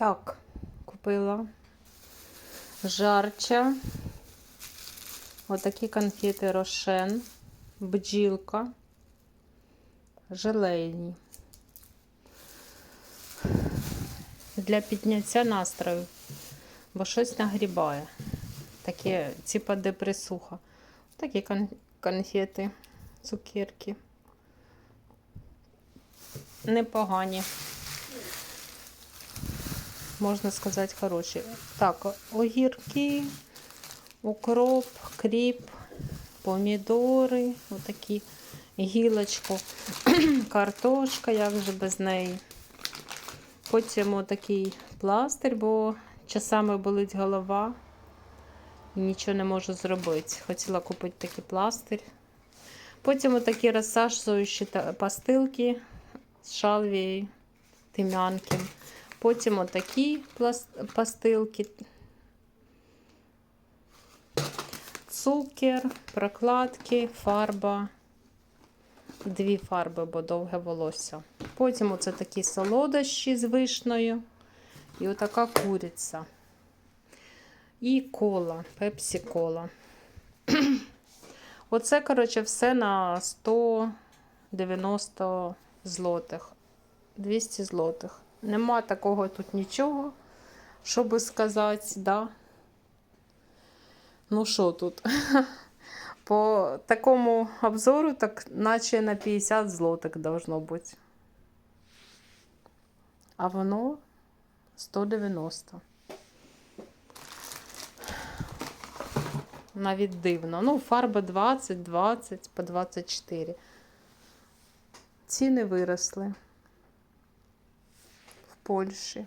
Так, купила жарча. Отакі конфети Рошен, бджілка, желейні. Для підняття настрою, бо щось нагрібає. Таке, типа депресуха. Такі конфети, цукерки. Непогані. Можна сказати, хороші. Так, огірки, укроп, кріп, помідори, отакі гілочку, картошка, як же без неї. Потім отакий пластир, бо часами болить голова і нічого не можу зробити. Хотіла купити такий пластир. Потім отакі розсаджуючі пастилки з шалвією, тим'янки. Потім отакі пастилки. Цукер, прокладки, фарба. Дві фарби, бо довге волосся. Потім оце такі солодощі з вишнею. І отака куриця. І кола, пепсі кола. Оце, коротше, все на 190 злотих. 200 злотих. Нема такого тут нічого, щоб сказати, да. Ну що тут? По такому обзору, так наче на 50 злотих должно бути. А воно 190. Навіть дивно. Ну, фарба 20, 20 по 24. Ціни виросли Польщі.